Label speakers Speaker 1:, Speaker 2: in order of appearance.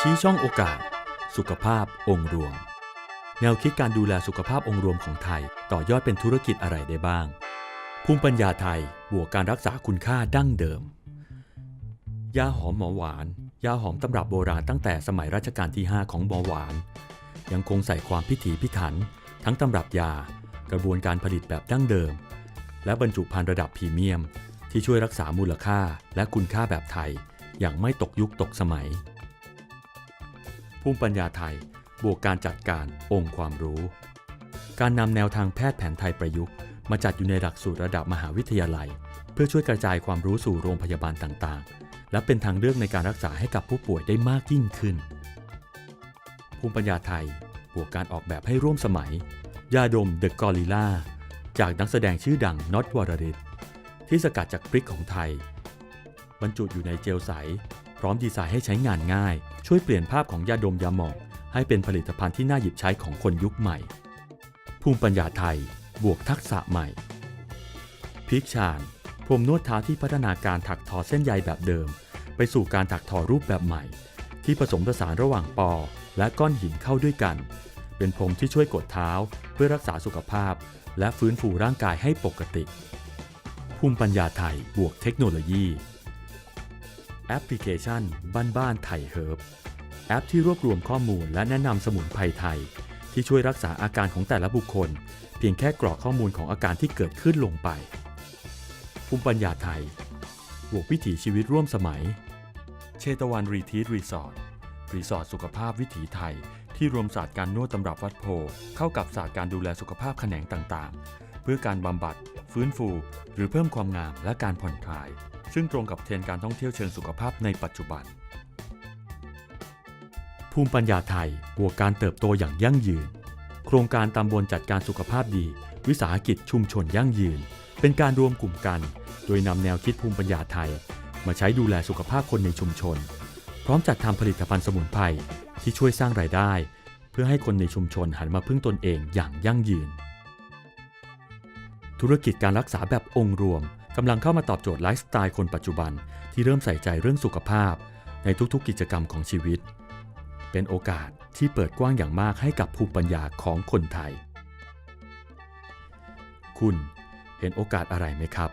Speaker 1: ชี้ช่องโอกาส สุขภาพองค์รวม แนวคิดการดูแลสุขภาพองค์รวมของไทย ต่อยอดเป็นธุรกิจอะไรได้บ้าง ภูมิปัญญาไทยบวกการรักษาคุณค่าดั้งเดิม ยาหอมหมอหวาน ยาหอมตำรับโบราณตั้งแต่สมัยรัชกาลที่ 5 ของหมอหวาน ยังคงใส่ความพิถีพิถัน ทั้งตำรับยา กระบวนการผลิตแบบดั้งเดิม และบรรจุภัณฑ์ระดับพรีเมียม ที่ช่วยรักษามูลค่าและคุณค่าแบบไทยอย่างไม่ตกยุคตกสมัย ภูมิปัญญาไทย บวกการจัดการองค์ความรู้ การนำแนวทางแพทย์แผนไทยประยุกต์ มาจัดอยู่ในหลักสูตรระดับมหาวิทยาลัย เพื่อช่วยกระจายความรู้สู่โรงพยาบาลต่างๆ และเป็นทางเลือกในการรักษาให้กับผู้ป่วยได้มากยิ่งขึ้น ภูมิปัญญาไทย บวกการออกแบบให้ร่วมสมัย ยาดมเดอะกอริล่าจากนักแสดงชื่อดังน็อตวรริศที่สกัดจากพริกของไทย บรรจุอยู่ในเจลใส พร้อมดีไซน์ให้ใช้งานง่าย ช่วยเปลี่ยนภาพของยาดมยาหมองให้เป็นผลิตภัณฑ์ที่น่าหยิบใช้ของคนยุคใหม่ ภูมิปัญญาไทย บวกทักษะใหม่ พิกชาญพรมนวดเท้าที่พัฒนาการถักทอเส้นใยแบบเดิม ไปสู่การถักทอรูปแบบใหม่ ที่ผสมผสานระหว่างปอ และก้อนหินเข้าด้วยกัน เป็นพรมที่ช่วยกดเท้า เพื่อรักษาสุขภาพ และฟื้นฟูร่างกายให้ปกติ ภูมิปัญญาไทยบวกเทคโนโลยี แอปพลิเคชันบ้านบ้านไทยเฮิร์บแอปที่รวบรวมข้อมูลและแนะนำสมุนไพรไทย ที่ช่วยรักษาอาการของแต่ละบุคคล เพียงแค่กรอกข้อมูลของอาการที่เกิดขึ้นลงไป ภูมิปัญญาไทยบวกวิถีชีวิตร่วมสมัย เชตวันรีทีทรีสอร์ทรีสอร์ทสุขภาพวิถีไทย ที่รวมศาสตร์การนวดตำรับวัดโพ เข้ากับศาสตร์การดูแลสุขภาพแขนงต่างๆ เพื่อการบำบัด ฟื้นฟู หรือเพิ่มความงามและการผ่อนคลาย ซึ่งตรงกับเทรนด์การท่องเที่ยวเชิงสุขภาพในปัจจุบัน ภูมิปัญญาไทยบวกการเติบโตอย่างยั่งยืน โครงการตำบลจัดการสุขภาพดี วิสาหกิจชุมชนยั่งยืน เป็นการรวมกลุ่มกัน โดยนำแนวคิดภูมิปัญญาไทย มาใช้ดูแลสุขภาพคนในชุมชน พร้อมจัดทำผลิตภัณฑ์สมุนไพรที่ช่วยสร้างรายได้ เพื่อให้คนในชุมชนหันมาพึ่งตนเองอย่างยั่งยืน ธุรกิจการรักษาแบบองค์รวม กำลังเข้ามาตอบโจทย์ไลฟ์สไตล์คนปัจจุบันที่เริ่มใส่ใจเรื่องสุขภาพ ในทุกๆกิจกรรมของชีวิต เป็นโอกาสที่เปิดกว้างอย่างมากให้กับภูมิปัญญาของคนไทย คุณเห็นโอกาสอะไรไหมครับ